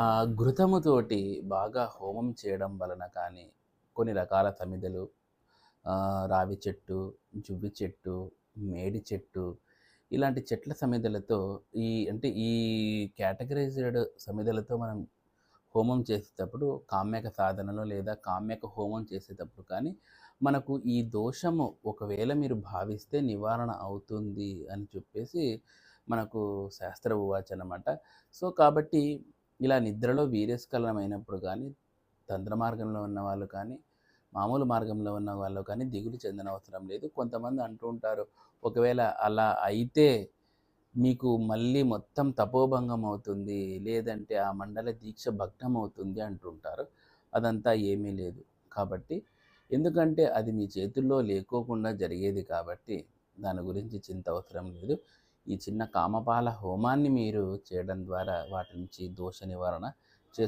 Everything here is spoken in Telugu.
ఆ ఘృతముతోటి బాగా హోమం చేయడం వలన కానీ, కొన్ని రకాల తమిదలు రావి చెట్టు, జువ్వి చెట్టు, మేడి చెట్టు ఇలాంటి చెట్ల సమిధలతో ఈ అంటే ఈ కేటగరైజ్డ్ సమిధలతో మనం హోమం చేసేటప్పుడు కామ్యక సాధనలో లేదా కామ్యక హోమం చేసేటప్పుడు కానీ, మనకు ఈ దోషము ఒకవేళ మీరు భావిస్తే నివారణ అవుతుంది అని చెప్పేసి మనకు శాస్త్ర ఉవాచ అనమాట. సో, కాబట్టి ఇలా నిద్రలో వీర్యస్కలనం అయినప్పుడు కానీ తంత్ర మార్గంలో ఉన్న వాళ్ళు కానీ, మామూలు మార్గంలో ఉన్న వాళ్ళు కానీ దిగులు చెందనవసరం లేదు. కొంతమంది అంటూ ఉంటారు, ఒకవేళ అలా అయితే మీకు మళ్ళీ మొత్తం తపోభంగం అవుతుంది. లేదంటే ఆ మండల దీక్ష భగ్నమవుతుంది అంటుంటారు. అదంతా ఏమీ లేదు. కాబట్టి ఎందుకంటే అది మీ చేతుల్లో లేకోకుండా జరిగేది కాబట్టి దాని గురించి చింత అవసరం లేదు. ఈ చిన్న కామపాల హోమాన్ని మీరు చేయడం ద్వారా వాటి నుంచి దోష నివారణ